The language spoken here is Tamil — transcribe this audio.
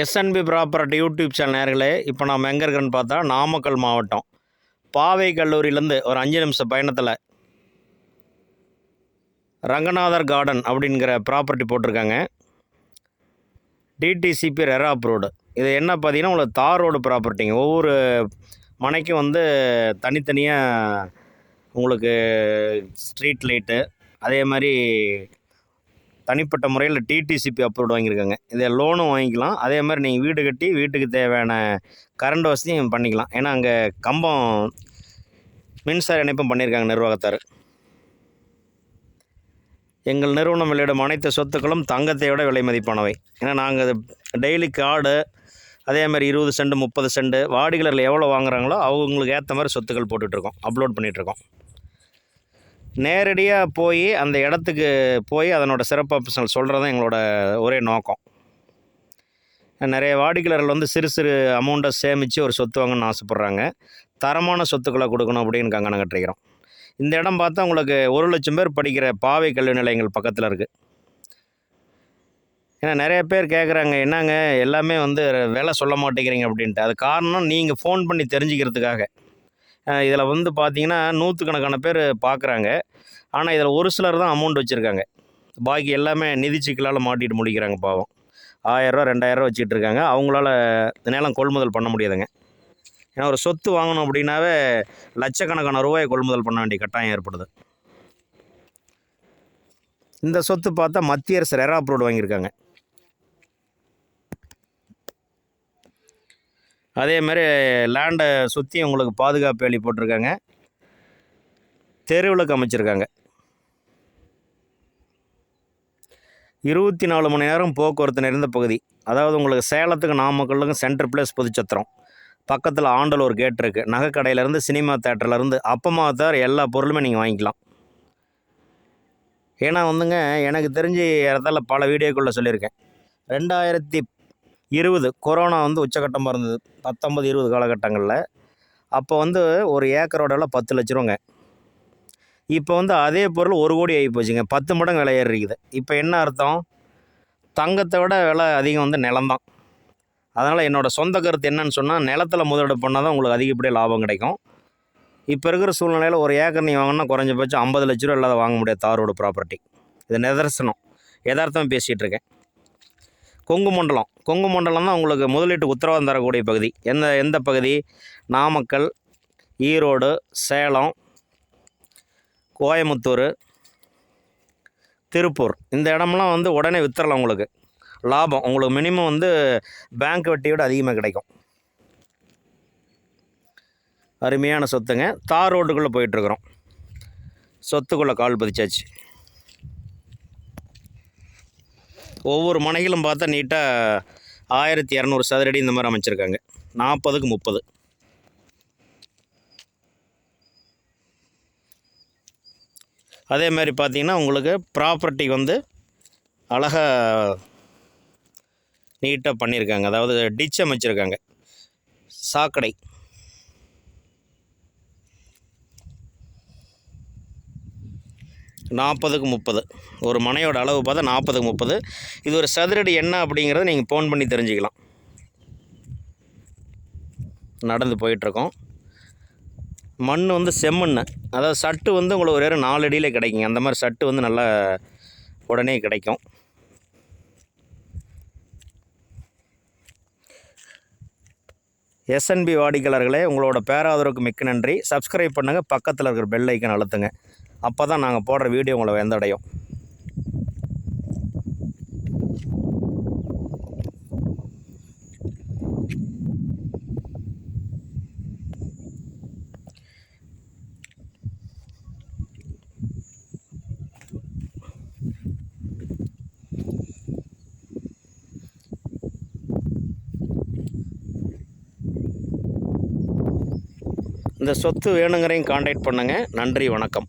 எஸ்என்பி ப்ராப்பர்ட்டி யூடியூப் சேனல் நேர்களே இப்போ நம்ம எங்கே இருக்கிறேன்னு பார்த்தா நாமக்கல் மாவட்டம். பாவை கல்லூரியிலேருந்து ஒரு அஞ்சு நிமிஷம் பயணத்தில் ரங்கநாதர் கார்டன் அப்படிங்கிற ப்ராப்பர்ட்டி போட்டிருக்காங்க. டிடிசிபி ரெரா ரோடு இது என்ன பார்த்தீங்கன்னா உங்களுக்கு தார் ரோடு ப்ராப்பர்ட்டிங்க ஒவ்வொரு மனைக்கும் வந்து தனித்தனியாக உங்களுக்கு ஸ்ட்ரீட் லைட்டு அதே மாதிரி தனிப்பட்ட முறையில் டிடிசிபி அப்ரூவ்டு வாங்கியிருக்காங்க. இதை லோனும் வாங்கிக்கலாம். அதே மாதிரி நீங்கள் வீடு கட்டி வீட்டுக்கு தேவையான கரண்ட் வசதியும் பண்ணிக்கலாம். ஏன்னா அங்கே கம்பம் மின்சார இணைப்பும் பண்ணியிருக்காங்க நிர்வாகத்தார். எங்கள் நிறுவனம் வெளியிடும் அனைத்து சொத்துக்களும் தங்கத்தை விட விலை மதிப்பானவை. ஏன்னா நாங்கள் டெய்லி கார்டு அதே மாதிரி இருபது சென்ட் முப்பது சென்ட் வாடிகளரில் எவ்வளோ வாங்குறாங்களோ அவங்களுக்கு ஏற்ற மாதிரி சொத்துக்கள் போட்டுட்ருக்கோம் அப்லோட் பண்ணிகிட்ருக்கோம் நேரடியாக போய் அந்த இடத்துக்கு போய் அதனோட சிறப்பம்சங்கள் சொல்கிறது தான் எங்களோட ஒரே நோக்கம். நிறைய வாடிக்கையாளர்கள் வந்து சிறு சிறு அமௌண்ட்டை சேமித்து ஒரு சொத்து வாங்கணும்னு ஆசைப்பட்றாங்க. தரமான சொத்துக்களை கொடுக்கணும் அப்படின்னு கங்கணம் கட்டிருக்கிறோம் இந்த இடம் பார்த்தா உங்களுக்கு ஒரு லட்சம் பேர் படிக்கிற பாவை கல்வி நிலையங்கள் பக்கத்தில் இருக்குது ஏன்னா நிறைய பேர் கேட்குறாங்க என்னங்க? எல்லாமே வந்து விலை சொல்ல மாட்டேங்கிறீங்க அப்படின்ட்டு. அது காரணம் நீங்கள் ஃபோன் பண்ணி தெரிஞ்சுக்கிறதுக்காக. இதில் வந்து பார்த்தீங்கன்னா நூற்றுக்கணக்கான பேர் பார்க்குறாங்க ஆனால் இதில் ஒரு சிலர் தான் அமௌண்ட் வச்சுருக்காங்க. பாக்கி எல்லாமே நிதி சிக்கலால் மாட்டிட்டு முடிக்கிறாங்க பாவம். ஆயிரரூவா ரெண்டாயிரரூவா வச்சுக்கிட்டு இருக்காங்க. அவங்களால நிலம் கொள்முதல் பண்ண முடியாதுங்க. ஏன்னா ஒரு சொத்து வாங்கணும் அப்படின்னாவே லட்சக்கணக்கான ரூபாயை கொள்முதல் பண்ண வேண்டிய கட்டாயம் ஏற்படுது. இந்த சொத்து பார்த்தா மத்திய அரசு ரெரா அப்ரூவ்டு வாங்கியிருக்காங்க. அதே மாதிரி லேண்டை சுற்றி உங்களுக்கு பாதுகாப்பு வேலி போட்டிருக்காங்க. தெருவிளக்கு அமைச்சிருக்காங்க. இருபத்தி நாலு மணி நேரம் போக்குவரத்து நிறைந்த பகுதி. அதாவது உங்களுக்கு சேலத்துக்கு நாமக்கல்லுக்கும் சென்ட்ரல் பிளேஸ் புதுச்சத்திரம். பக்கத்தில் ஆண்டல் ஒரு கேட் இருக்குது நகைக்கடையிலேருந்து சினிமா தேட்டர்லேருந்து அப்பமா தார் எல்லா பொருளுமே நீங்கள் வாங்கிக்கலாம். ஏன்னா வந்துங்க எனக்கு தெரிஞ்சு இடத்துல பல வீடியோக்குள்ளே சொல்லியிருக்கேன். ரெண்டாயிரத்தி இருபது. கொரோனா வந்து உச்சகட்டமாக இருந்தது. பத்தொம்பது இருபது காலகட்டங்களில். அப்போ வந்து ஒரு ஏக்கரோட விலை பத்து லட்ச ரூபாங்க. இப்போ வந்து அதே பொருள் ஒரு கோடி ஆகி போச்சுங்க. பத்து மடங்கு விலை ஏறி இருக்குது இப்போ என்ன அர்த்தம்? தங்கத்தை விட விலை அதிகம் வந்து நிலம்தான் அதனால் என்னோடய சொந்த கருத்து என்னன்னு சொன்னால் நிலத்தில் முதலீடு பண்ணால் தான் உங்களுக்கு அதிகப்படியாக லாபம் கிடைக்கும். இப்போ இருக்கிற சூழ்நிலையில் ஒரு ஏக்கர் நீ வாங்கினா குறைஞ்சபட்சம் ஐம்பது லட்ச ரூபா இல்லாத வாங்க முடியாது தாரோட ப்ராப்பர்ட்டி இது நிதர்சனம். எதார்த்தமாக பேசிகிட்டு இருக்கேன். கொங்கு மண்டலம். கொங்கு மண்டலம் தான் உங்களுக்கு முதலீட்டு உத்தரவாதம் தரக்கூடிய பகுதி. எந்த எந்த பகுதி? நாமக்கல் ஈரோடு சேலம் கோயமுத்தூர் திருப்பூர். இந்த இடமெல்லாம் வந்து உடனே வித்துறலாம் உங்களுக்கு. லாபம். உங்களுக்கு மினிமம் வந்து பேங்க் வட்டியோட அதிகமாக கிடைக்கும். அருமையான சொத்துங்க. தார் ரோட்டுக்குள்ளே போயிட்டுருக்குறோம் சொத்துக்குள்ளே கால் பதிச்சாச்சு. ஒவ்வொரு மனைகளும் பார்த்தா நீட்டாக ஆயிரத்தி இரநூறு சதுரடி இந்த மாதிரி அமைச்சிருக்காங்க. நாற்பதுக்கு முப்பது. அதே மாதிரி பார்த்தீங்கன்னா உங்களுக்கு ப்ராப்பர்ட்டி வந்து அழகாக நீட்டாக பண்ணியிருக்காங்க அதாவது டிச் அமைச்சிருக்காங்க. சாக்கடை. நாற்பதுக்கு முப்பது. ஒரு மனையோட அளவு பார்த்தா நாற்பதுக்கு முப்பது. இது ஒரு சதுரடி என்ன அப்படிங்கிறத நீங்கள் ஃபோன் பண்ணி தெரிஞ்சுக்கலாம். நடந்து போயிட்டுருக்கோம். மண் வந்து செம்மண் அதாவது சட்டு வந்து உங்களுக்கு ஒரு நாலு அடியில் கிடைக்குங்க. அந்த மாதிரி சட்டு வந்து நல்லா உடனே கிடைக்கும். எஸ்என்பி வாடிக்கையாளர்களே உங்களோட பேராதரவுக்கு மிக்க நன்றி. சப்ஸ்கிரைப் பண்ணுங்கள் பக்கத்தில் இருக்கிற பெல் ஐக்கன் அழுத்துங்க. அப்போ தான் நாங்கள் போடுற வீடியோ உங்களை வந்தடையும் இந்த சொத்து வேணுங்கிறதையும் காண்டாக்ட் பண்ணுங்கள் நன்றி வணக்கம்.